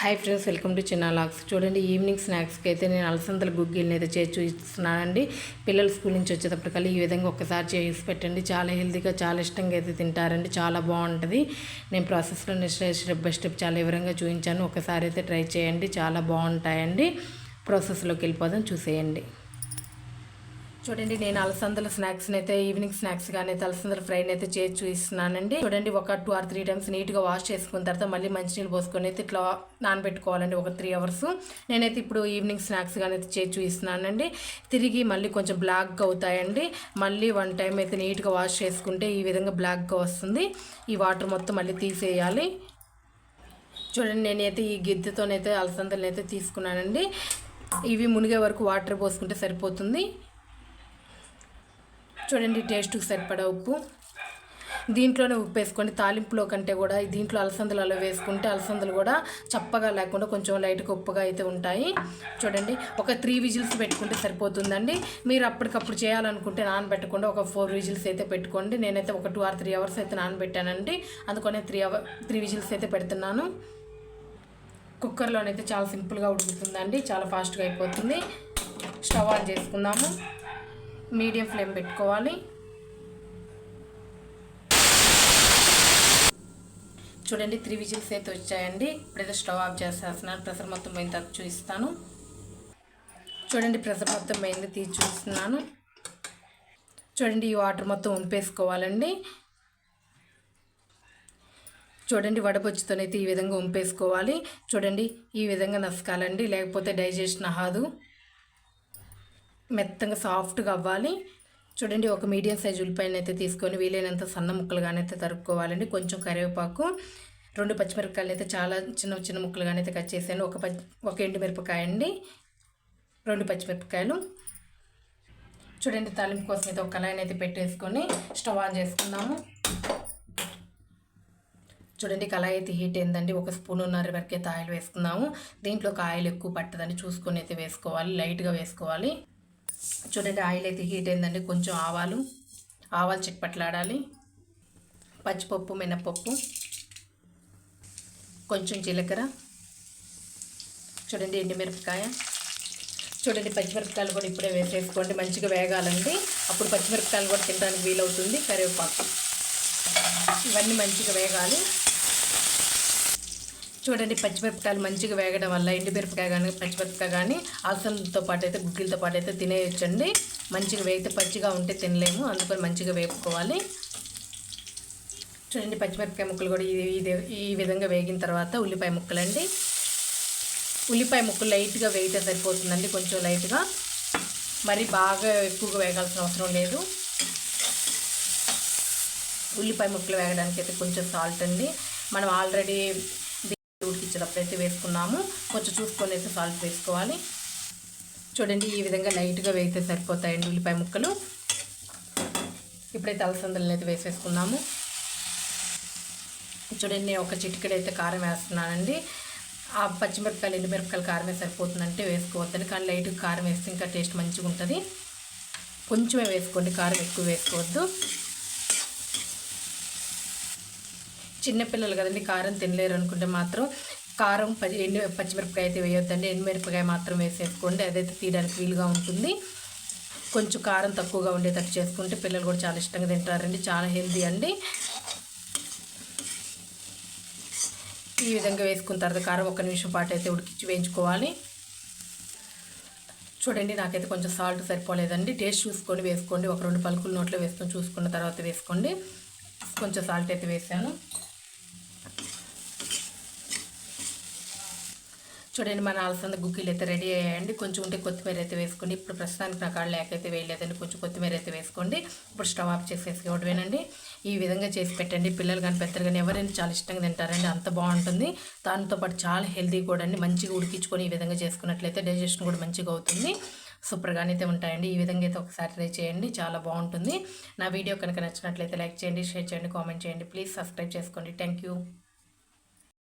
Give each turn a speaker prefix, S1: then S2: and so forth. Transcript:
S1: Hi friends welcome to చిన్న లాక్స్. చూడండి evening స్నాక్స్కి అయితే నేను అలసందల గుగ్గిల్ని అయితే చేసి చూపిస్తున్నానండి. పిల్లలు స్కూల్ నుంచి వచ్చేటప్పటికల్లా ఈ విధంగా ఒకసారి చేసి పెట్టండి. చాలా హెల్తీగా చాలా ఇష్టంగా అయితే తింటారండి. చాలా బాగుంటుంది. నేను ప్రాసెస్లో స్టెప్ బై స్టెప్ చాలా వివరంగా చూపించాను. ఒకసారి అయితే ట్రై చేయండి. చాలా బాగుంటాయండి. ప్రాసెస్లోకి వెళ్ళిపోదాం చూసేయండి. చూడండి నేను అలసందల స్నాక్స్ని అయితే ఈవినింగ్ స్నాక్స్ కానీ అయితే అలసందల ఫ్రైని అయితే చేసి చూపిస్తున్నానండి. చూడండి ఒక టూ ఆర్ త్రీ టైమ్స్ నీట్గా వాష్ చేసుకున్న తర్వాత మళ్ళీ మంచినీళ్ళు పోసుకొని అయితే ఇట్లా నానబెట్టుకోవాలండి ఒక త్రీ అవర్స్ నేనైతే ఇప్పుడు ఈవినింగ్ స్నాక్స్ కానీ అయితే చేసి చూపిస్తున్నానండి. తిరిగి మళ్ళీ కొంచెం బ్లాక్గా అవుతాయండి. మళ్ళీ వన్ టైం అయితే నీట్గా వాష్ చేసుకుంటే ఈ విధంగా బ్లాక్గా వస్తుంది. ఈ వాటర్ మొత్తం మళ్ళీ తీసేయాలి. చూడండి నేనైతే ఈ గిద్దెతోనైతే అలసందలనైతే తీసుకున్నానండి. ఇవి మునిగే వరకు వాటర్ పోసుకుంటే సరిపోతుంది. చూడండి టేస్ట్కి సరిపడా ఉప్పు. దీంట్లోనే ఉప్పు వేసుకోండి. తాలింపులో కంటే కూడా దీంట్లో అలసందలలో వేసుకుంటే అలసందలు కూడా చప్పగా లేకుండా కొంచెం లైట్గా ఉప్పుగా అయితే ఉంటాయి. చూడండి ఒక త్రీ విజిల్స్ పెట్టుకుంటే సరిపోతుందండి. మీరు అప్పటికప్పుడు చేయాలనుకుంటే నానబెట్టకుండా ఒక ఫోర్ విజిల్స్ అయితే పెట్టుకోండి. నేనైతే ఒక టూ ఆర్ త్రీ అవర్స్ అయితే నానబెట్టానండి. అందుకనే త్రీ అవర్ త్రీ విజిల్స్ అయితే పెడుతున్నాను. కుక్కర్లోనైతే చాలా సింపుల్గా ఉడుకుతుందండి. చాలా ఫాస్ట్గా అయిపోతుంది. స్టవ్ ఆన్ చేసుకుందాము. మీడియం ఫ్లేమ్ పెట్టుకోవాలి. చూడండి త్రీ విజిల్స్ అయితే వచ్చాయండి. ఇప్పుడైతే స్టవ్ ఆఫ్ చేసేస్తున్నాను. ప్రెషర్ మొత్తం పోయిన తర్వాత చూపిస్తాను. చూడండి ప్రెషర్ మొత్తం పోయింది తీసి చూస్తున్నాను చూడండి ఈ వాటర్ మొత్తం ఉంపేసుకోవాలండి. చూడండి వడపొచ్చుతోనైతే ఈ విధంగా ఉంపేసుకోవాలి. చూడండి ఈ విధంగా నసకాలండి. లేకపోతే డైజెషన్ అవ్వదు. మెత్తగా సాఫ్ట్గా అవ్వాలి. చూడండి ఒక మీడియం సైజ్ ఉల్లిపాయలు అయితే తీసుకొని వీలైనంత సన్న ముక్కలుగానైతే తరుక్కోవాలండి. కొంచెం కరివేపాకు రెండు పచ్చిమిరపకాయలు అయితే చాలా చిన్న చిన్న ముక్కలుగానైతే కట్ చేశాను. ఒక పచ్చి ఒక ఎండుమిరపకాయ అండి రెండు పచ్చిమిరపకాయలు. చూడండి తాలింపు కోసం అయితే ఒక కళాయిని అయితే పెట్టేసుకొని స్టవ్ ఆన్ చేసుకుందాము. చూడండి కళాయి అయితే హీట్ అయిందండి. ఒక స్పూన్ ఉన్నర వరకు అయితే ఆయిల్ వేసుకుందాము. దీంట్లో ఆయిల్ ఎక్కువ పట్టదని చూసుకొని అయితే వేసుకోవాలి. లైట్గా వేసుకోవాలి. చూడండి ఆయిల్ అయితే హీట్ అయిందండి. కొంచెం ఆవాలు ఆవాలు చిట్పట్లాడాలి. పచ్చిపప్పు మినపప్పు కొంచెం జీలకర్ర. చూడండి ఎండుమిరపకాయ. చూడండి పచ్చిమిరపకాయలు కూడా ఇప్పుడే వేసేసుకోండి. మంచిగా వేగాలండి. అప్పుడు పచ్చిమిరపకాయలు కూడా తినడానికి వీలవుతుంది. కరివేపాకు. ఇవన్నీ మంచిగా వేగాలి. చూడండి పచ్చిమిరపకాయలు మంచిగా వేగడం వల్ల ఎండుమిరపకాయ కానీ పచ్చిమిరపకాయ కానీ అలసంతో పాటు అయితే గుగ్గిలతో పాటు అయితే తినేయచ్చండి. మంచిగా వేగితే పచ్చిగా ఉంటే తినలేము. అందుకని మంచిగా వేపుకోవాలి. చూడండి పచ్చిమిరపకాయ ముక్కలు కూడా ఇది ఈ విధంగా వేగిన తర్వాత ఉల్లిపాయ ముక్కలండి. ఉల్లిపాయ ముక్కలు లైట్గా వేగితే సరిపోతుందండి కొంచెం లైట్గా. మరి బాగా ఎక్కువగా వేగాల్సిన అవసరం లేదు. ఉల్లిపాయ ముక్కలు వేగడానికి అయితే కొంచెం సాల్ట్ అండి. మనం ఆల్రెడీ ఉడికించేటప్పుడు అయితే వేసుకున్నాము. కొంచెం చూసుకొని అయితే సాల్ట్ వేసుకోవాలి. చూడండి ఈ విధంగా లైట్గా వేస్తే సరిపోతాయండి ఉల్లిపాయ ముక్కలు. ఇప్పుడైతే అలసందలను అయితే వేసేసుకున్నాము. చూడండి నేను ఒక చిటికెడు కారం వేస్తున్నానండి. ఆ పచ్చిమిరపకాయలు ఎండుమిరపకాయలు కారమే సరిపోతుందంటే వేసుకోవద్దండి. కానీ లైట్గా కారం వేస్తే ఇంకా టేస్ట్ మంచిగా ఉంటుంది కొంచెమే వేసుకోండి కారం ఎక్కువ వేసుకోవద్దు. చిన్నపిల్లలు కదండి కారం తినలేరు అనుకుంటే మాత్రం కారం పచ్చి ఎండు పచ్చిమిరపకాయ అయితే వేయొద్దండి. ఎండుమిరపకాయ మాత్రం వేసేసుకోండి. అదైతే తీయడానికి వీలుగా ఉంటుంది. కొంచెం కారం తక్కువగా ఉండేటట్టు చేసుకుంటే పిల్లలు కూడా చాలా ఇష్టంగా తింటారండి. చాలా హెల్దీ అండి. ఈ విధంగా వేసుకున్న తర్వాత కారం ఒక నిమిషం పాటు అయితే ఉడికించి వేయించుకోవాలి. చూడండి నాకైతే కొంచెం సాల్ట్ సరిపోలేదండి. టేస్ట్ చూసుకొని వేసుకోండి. ఒక రెండు పలుకులు నోట్లో వేసుకొని చూసుకున్న తర్వాత వేసుకోండి. కొంచెం సాల్ట్ అయితే వేసాను. చూడండి మన అలసంద గుగ్గిలు అయితే రెడీ అయ్యాయండి. కొంచెం ఉంటే కొత్తిమీర అయితే వేసుకోండి. ఇప్పుడు ప్రస్తుతానికి నా కాళ్ళు లేకైతే వేయలేదండి. కొంచెం కొత్తిమీర అయితే వేసుకోండి. ఇప్పుడు స్టవ్ ఆఫ్ చేసేసుకోవడమేనండి ఈ విధంగా చేసి పెట్టండి. పిల్లలు కానీ పెద్దలు కానీ ఎవరైనా చాలా ఇష్టంగా తింటారండి. అంత బాగుంటుంది. దాంతో పాటు చాలా హెల్తీ కూడా అండి. మంచిగా ఉడికించుకొని ఈ విధంగా చేసుకున్నట్లయితే డైజెషన్ కూడా మంచిగా అవుతుంది. సూపర్గానే అయితే ఉంటాయండి. ఈ విధంగా అయితే ఒకసారి ట్రై చేయండి. చాలా బాగుంటుంది. నా వీడియో కనుక నచ్చినట్లయితే లైక్ చేయండి షేర్ చేయండి కామెంట్ చేయండి. ప్లీజ్ సబ్స్క్రైబ్ చేసుకోండి. Thank you.